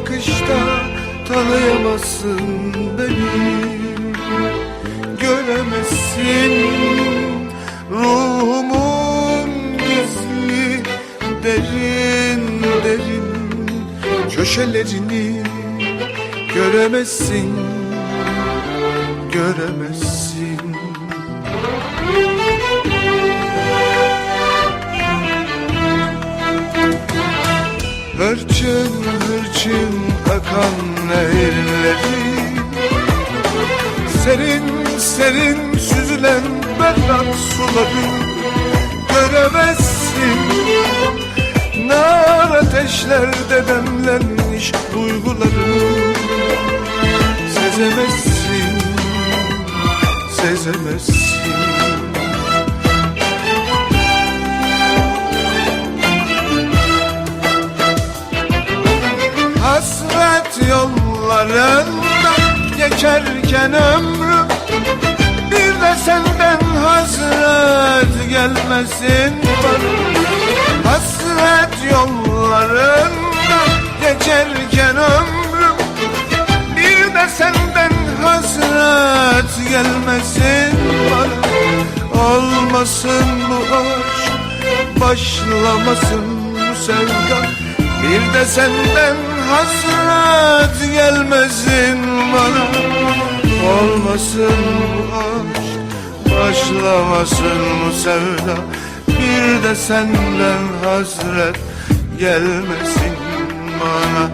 bakışta tanıyamazsın beni. Göremezsin ruhumun gizli derin derin. Köşelerini Göremezsin, göremezsin Hırçın hırçın akan nehirleri Serin serin süzülen berrak suları Göremezsin. Nar ateşlerde demlenmiş duyguları Sezemezsin Sezemezsin yollarında geçerken ömrüm Bir de senden hasret gelmesin. Bana Hasret yollarında geçerken ömrüm Bir de senden hasret gelmesin. Bana Olmasın bu aşk başlamasın bu sevda Bir de senden hasret gelmesin bana. Olmasın bu aşk başlamasın bu sevda. Bir de senden hasret gelmesin bana.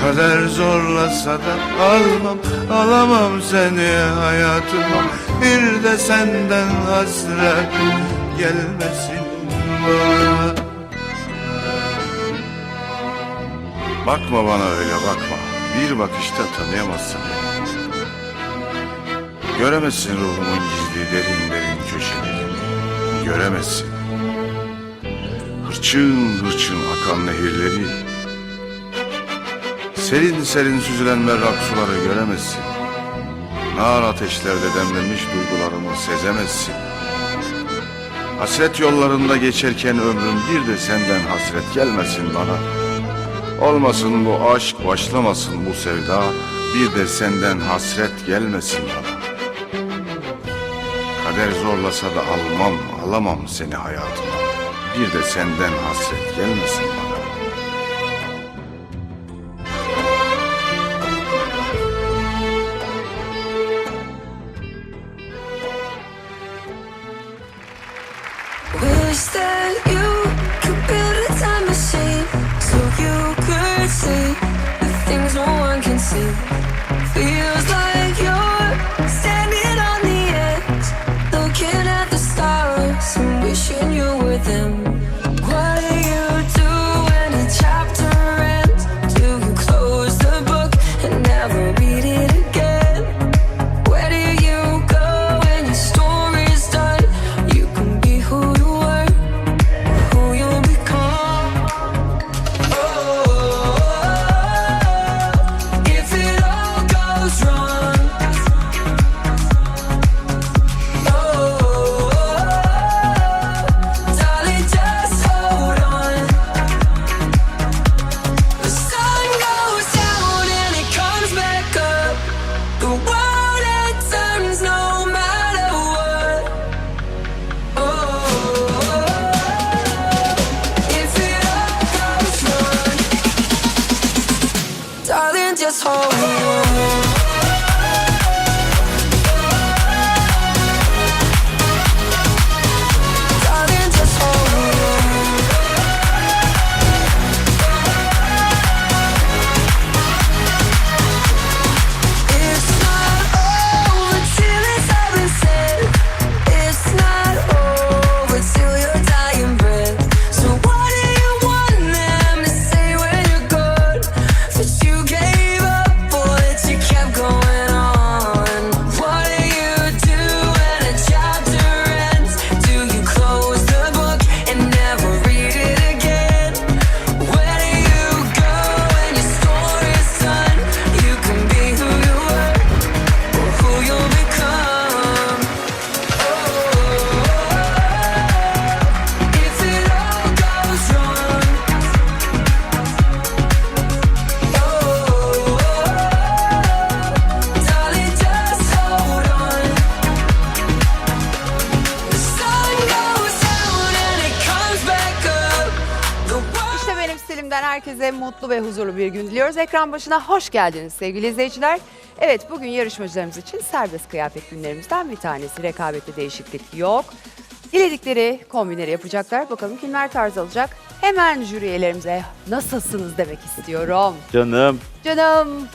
Kader zorlasa da almam, alamam seni hayatıma. Bir de senden hasret gelmesin bana Bakma bana öyle bakma. Bir bakışta tanıyamazsın beni. Göremezsin ruhumun gizli derin derin köşelerini. Göremezsin. Hırçın hırçın akan nehirleri. Serin serin süzülen berrak suları göremezsin. Nar ateşlerde demlenmiş duygularımı sezemezsin. Hasret yollarında geçerken ömrüm bir de senden hasret gelmesin bana. Olmasın bu aşk, başlamasın bu sevda, bir de senden hasret gelmesin bana. Kader zorlasa da almam, alamam seni hayatıma, bir de senden hasret gelmesin bana. Wish that you see. Herkese mutlu ve huzurlu bir gün diliyoruz. Ekran başına hoş geldiniz sevgili izleyiciler. Evet bugün yarışmacılarımız için serbest kıyafet günlerimizden bir tanesi. Rekabette değişiklik yok. Diledikleri kombinleri yapacaklar. Bakalım kimler tarz alacak. Hemen jüri üyelerimize nasılsınız demek istiyorum. Canım. Canım,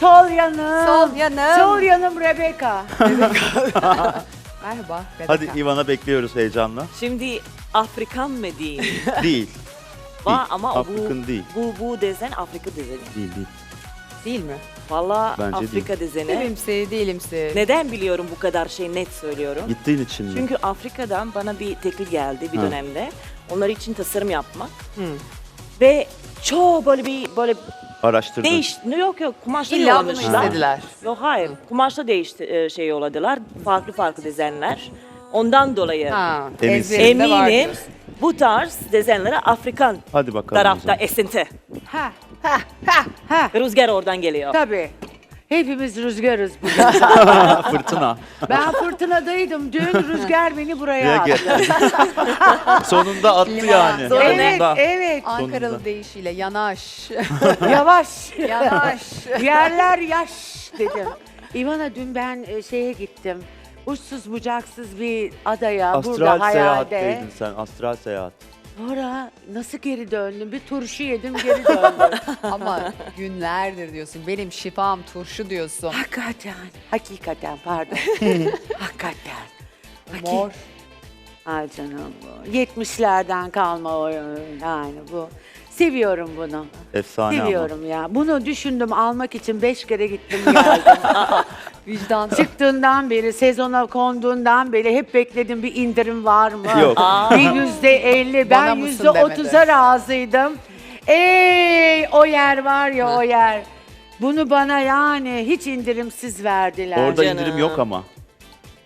Sol yanım. sol yanım. Sol yanım Rebecca. Merhaba. Rebecca. Hadi Ivan'a bekliyoruz heyecanla. Şimdi Afrikan mı diyeyim? Değil. Var ama o Afrikan bu, değil. bu, bu dezen Afrika dezeni. Değil değil. Değil mi? Valla Bence Afrika dezeni. Değilimsi, değilimsi. Neden biliyorum bu kadar şey net söylüyorum? Gittiğin için mi? Çünkü Afrika'dan bana bir teklif geldi bir Ha. dönemde. Onlar için tasarım yapmak. Hı. Ve çoğu böyle bir böyle Araştırdın. değiş... Yok yok kumaşla İlla bunu yollamışlar. istediler. Yok hayır. Kumaşla değişti e, şey yolladılar. Farklı farklı dezenler. Ondan dolayı Ha, Eminsin. ezberinde var eminim diyorsun. Bu tarz dezenlere Afrikan Hadi bakalım. o tarafta zaman. esinti. ha ha ha ha. Rüzgar oradan geliyor. Tabii. Hepimiz rüzgarız bugün. Fırtına. ben fırtınadaydım. Dün rüzgar beni buraya Ya attı. Sonunda attı yani. Sonra Evet, Sonunda. evet. Ankaralı Sonunda. deyişiyle yanaş. Yavaş. yanaş. Yerler yaş dedim. İvana dün ben e, şeye gittim. Uçsuz bucaksız bir adaya Astral burada hayalde. seyahatteydin sen. Astral seyahat. Sonra nasıl geri döndüm? Bir turşu yedim geri döndüm. Ama günlerdir diyorsun. Benim şifam turşu diyorsun. hakikaten. Hakikaten pardon. hakikaten. Haki- Mor. Ay canım bu. 70'lerden kalma o yani bu. Seviyorum bunu. Efsane Seviyorum ya. Bunu düşündüm almak için beş kere gittim geldim. Vicdan. Çıktığından beri, sezona konduğundan beri hep bekledim bir indirim var mı? Yok. Bir yüzde elli. Bana Ben mısın yüzde otuza demedi. razıydım. Ey o yer var ya o yer. Bunu bana yani hiç indirimsiz verdiler. ama. Orada Canım. indirim yok ama.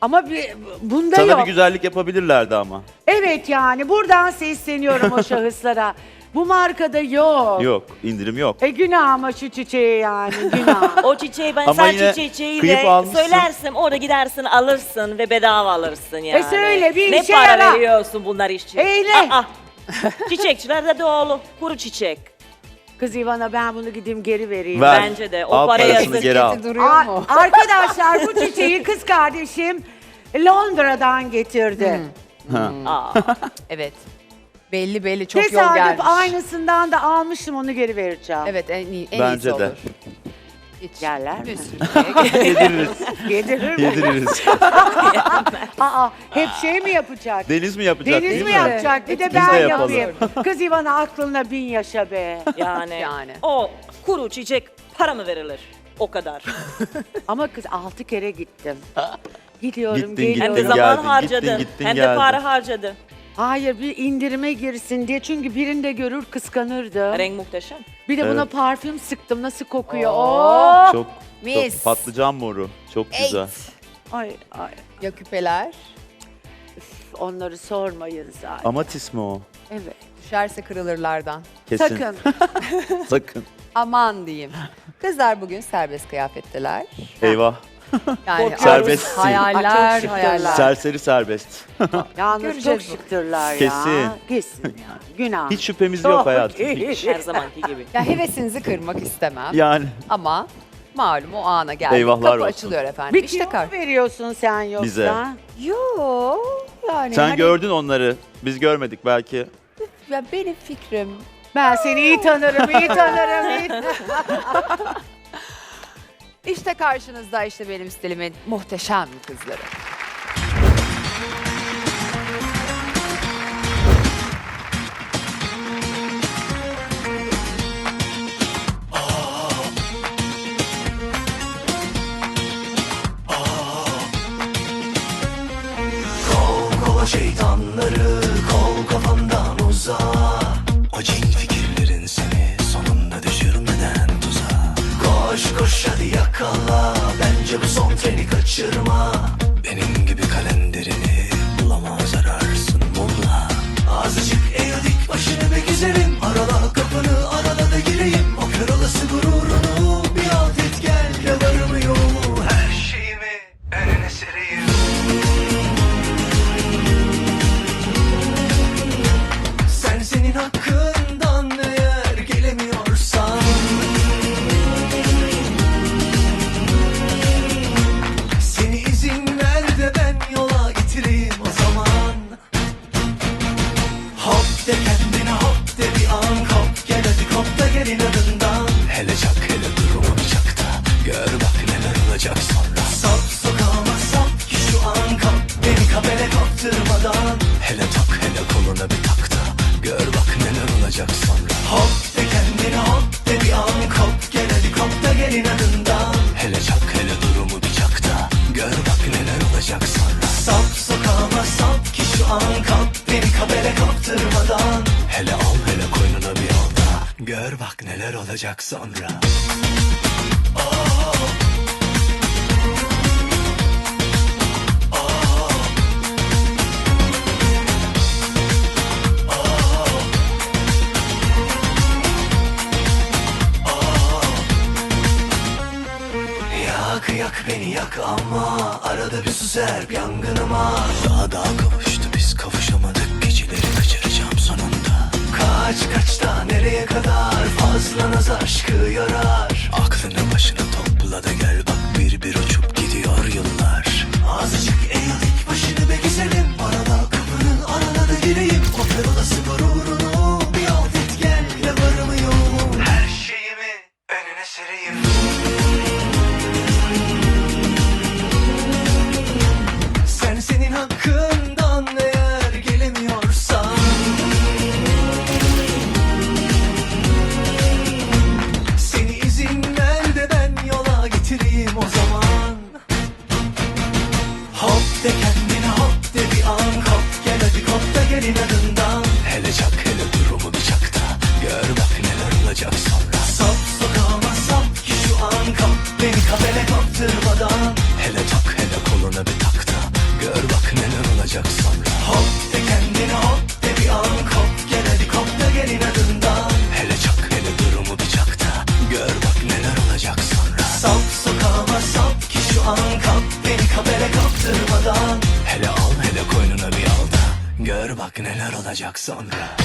Ama bir, bunda Sana yok. bir güzellik yapabilirlerdi ama. Evet yani buradan sesleniyorum o şahıslara. Bu markada yok. Yok. indirim yok. E günah ama şu çiçeği yani günah. O çiçeği ben Ama sen yine çiçeği kıyıp de almışsın. söylersin orada gidersin alırsın ve bedava alırsın yani. söyle, bir ne işe para yara. veriyorsun bunlar için? Eyle. Aa, Çiçekçilerde doğru kuru çiçek. Kız İvana ben bunu gideyim geri vereyim. Ver. Bence de, o Al parayı parasını yazık geri al. Mu? arkadaşlar bu çiçeği kız kardeşim Londra'dan getirdi. Ha. Aa, Evet. Belli belli çok yol Tesadüf gelmiş. aynısından da almıştım onu geri vereceğim. Evet en, iyi, en Bence iyisi de. olur. Hiç. Yerler mi? Bir sürü. Yediririz. Yedirir mi? Yediririz. Aa, hep şey mi yapacak? Deniz mi yapacak Deniz değil mi yapacak? Bir de Biz ben de yapalım. yapayım. Kız İvana aklına bin yaşa be. yani, Yani. o kuru çiçek para mı verilir? O kadar. Ama kız altı kere gittim. Gidiyorum, Gittin, geliyorum. Hem de Gittin, zaman geldin, harcadı. gittin, gittin, Hem de geldin. para harcadı. Hayır bir indirime girsin diye çünkü birinde görür kıskanırdı. Renk muhteşem. Bir de buna Evet. parfüm sıktım nasıl kokuyor. Oo. Oo. Çok, Mis. çok patlıcan moru. Çok güzel. Ay ay Ya küpeler. onları sormayın zaten. Amatis mi o? Evet. Düşerse kırılırlardan. Kesin. Sakın. Sakın. Aman diyeyim. Kızlar bugün serbest kıyafetteler. Eyvah. Yani. Serbestsin. Hayaller, Ay, çok hayaller. Serseri serbest. Yalnız Göreceğiz çok şıktırlar ya. Kesin. Kesin ya. Günah. Hiç şüphemiz yok hayatım. Hiç. Her zamanki gibi. Ya hevesinizi kırmak istemem. Yani Ama malum o ana geldi. Eyvahlar Kapı olsun. açılıyor efendim. Bir işte kar. veriyorsun sen yoksa? Bize. Yo yani sen hani- gördün onları. Biz görmedik belki. Ya benim fikrim. Ben seni iyi tanırım, iyi tanırım. iyi- İşte karşınızda işte benim stilimin muhteşem kızları. Kova şeytanları kol kafamdan uza O cin fikirlerin seni sonunda düşürmeden tuza Koş koş hadi yakala Treni kaçırma neler olacak sonra. Oh. Oh. Oh. Oh. Yak yak beni yak ama Arada bir sus er yangınıma Daha daha kavuştu biz kavuşamadık Geceleri kaçıracağım sonunda Kaç kaç daha nereye kadar Aslanız aşkı yara olacak sonra.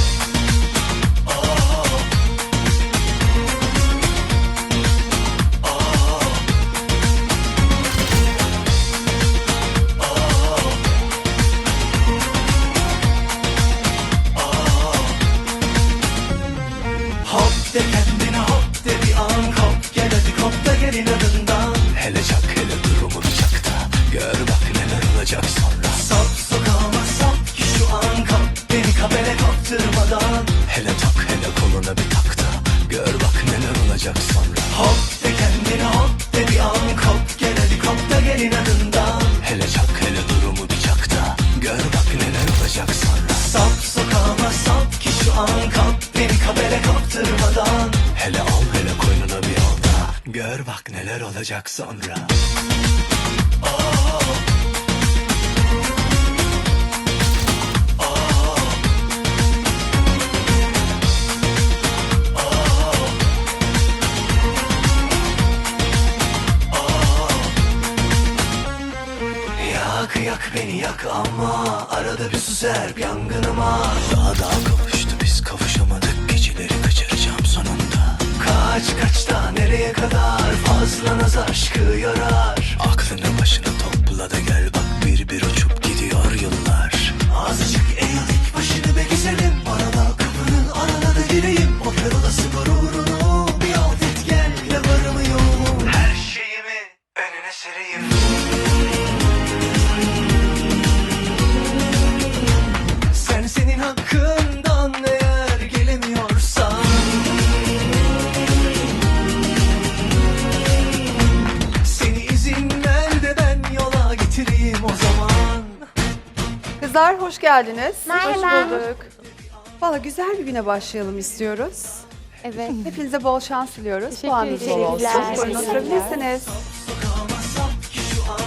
olacak sonra. Sap sokağıma sap ki şu an kap. Beni kabele kaptırmadan. Hele al hele koynuna bir al gör bak neler olacak sonra. Oh. oh, oh. Yak beni yak ama Arada bir su serp yangınıma. Daha daha kavuştu biz kavuşamadık. Geceleri kaçıracağım sonunda. Kaç kaç da nereye kadar? Fazla naz aşkı yarar. Aklını başına topla da gel Bak bir bir uçup gidiyor yıllar. Azıcık eğil dik başını be güzel geldiniz. Merhaba. Hoş bulduk. Valla güzel bir güne başlayalım istiyoruz. Evet. Hepinize bol şans diliyoruz. Puanınız bol olsun. Buyurun oturabilirsiniz.